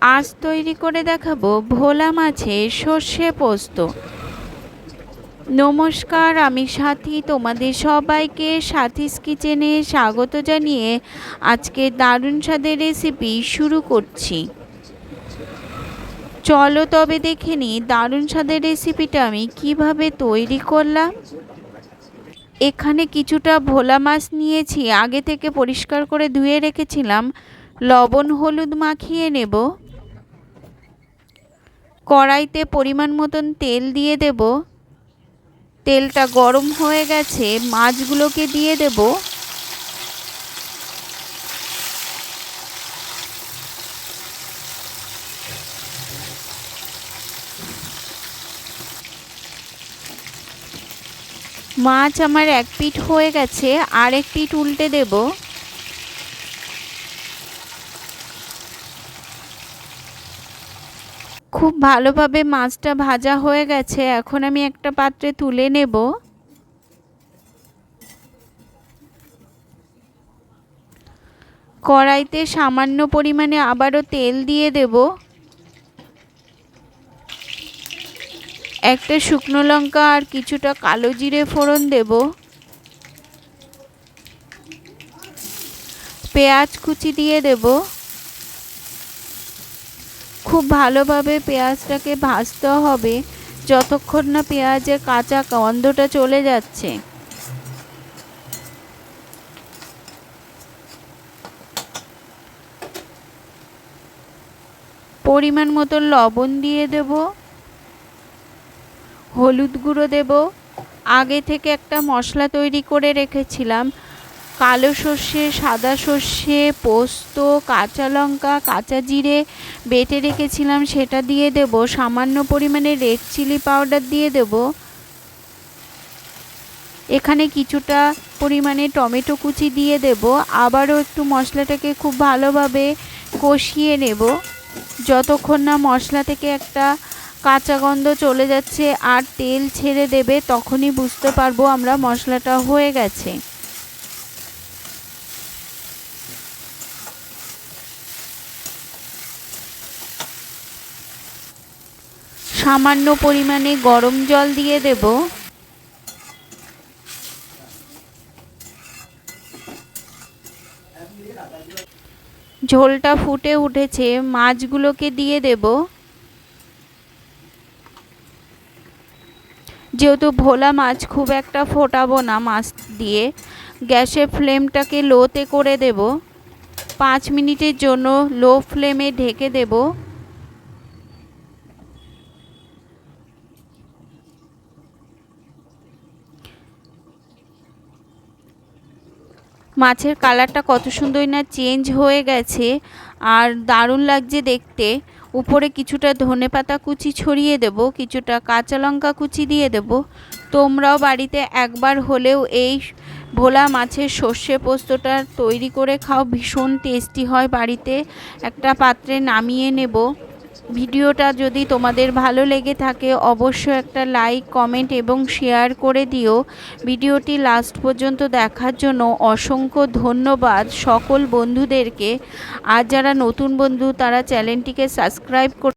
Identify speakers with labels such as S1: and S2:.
S1: আজ তৈরি করে দেখাবো। ভোলা মাছের সর্ষে পোস্ত। নমস্কার, আমি সাথী। তোমাদের সবাইকে সাথীস কিচেনে স্বাগত জানিয়ে আজকে দারুণ স্বাদের রেসিপি শুরু করছি। চলো তবে দেখে নিই দারুণ স্বাদের রেসিপিটা আমি কীভাবে তৈরি করলাম। এখানে কিছুটা ভোলা মাছ নিয়েছি। আগে থেকে পরিষ্কার করে ধুয়ে রেখেছিলাম। লবণ হলুদ মাখিয়ে নেব। কড়াইতে পরিমাণ মতন তেল দিয়ে দেব। তেলটা গরম হয়ে গেছে, মাছগুলোকে দিয়ে দেব। মাছ আমার এক পিঠ হয়ে গেছে আর এক পিঠ উল্টে দেব। খুব ভালোভাবে মাছটা ভাজা হয়ে গেছে। এখন আমি একটা পাত্রে তুলে নেব। কড়াইতে সামান্য পরিমাণে আবারও তেল দিয়ে দেব। একটা শুকনো লঙ্কা আর কিছুটা কালো জিরে ফোড়ন দেব। পেঁয়াজ কুচি দিয়ে দেব। খুব ভালোভাবে পেঁয়াজটাকে ভাজতে হবে যতক্ষণ না পেঁয়াজের কাঁচা গন্ধটা চলে যাচ্ছে। পরিমাণ মতো লবণ দিয়ে দেব, হলুদ গুঁড়ো দেব, আগে থেকে একটা মশলা তৈরি করে রেখেছিলাম কালো সর্ষে, সাদা সর্ষে, পোস্ত, কাঁচা লঙ্কা, কাঁচা জিরে বেটে রেখেছিলাম, সেটা দিয়ে দেব। সামান্য পরিমাণে রেড চিলি পাউডার দিয়ে দেব। এখানে কিছুটা পরিমাণে টমেটো কুচি দিয়ে দেব। আবারও একটু মশলাটাকে খুব ভালোভাবে কষিয়ে নেব। যতক্ষণ না মশলা থেকে একটা কাঁচা গন্ধ চলে যাচ্ছে আর তেল ছেড়ে দেবে, তখনই বুঝতে পারব আমরা মশলাটা হয়ে গেছে। সামান্য পরিমাণে গরম জল দিয়ে দেব। ঝোলটা ফুটে উঠেছে, মাছগুলোকে দিয়ে দেব। যেহেতু ভোলা মাছ খুব একটা ফোটাবো না মাছ দিয়ে গ্যাসের ফ্লেমটাকে লোতে করে দেব। পাঁচ মিনিটের জন্য লো ফ্লেমে ঢেকে দেবো। মাছের কালারটা কত সুন্দর না চেঞ্জ হয়ে গেছে আর দারুণ লাগছে দেখতে। উপরে কিছুটা ধনে পাতা কুচি ছড়িয়ে দেব, কিছুটা কাঁচা লঙ্কা কুচি দিয়ে দেব। তোমরাও বাড়িতে একবার হলেও এই ভোলা মাছের সর্ষে পোস্তটা তৈরি করে খাও, ভীষণ টেস্টি হয় বাড়িতে। একটা পাত্রে নামিয়ে নেব। ভিডিওটা যদি তোমাদের ভালো লেগে থাকে, অবশ্যই একটা লাইক, কমেন্ট এবং শেয়ার করে দিও। ভিডিওটি লাস্ট পর্যন্ত দেখার জন্য অসংখ্য ধন্যবাদ সকল বন্ধুদেরকে। আর যারা নতুন বন্ধু, তারা চ্যানেলটিকে সাবস্ক্রাইব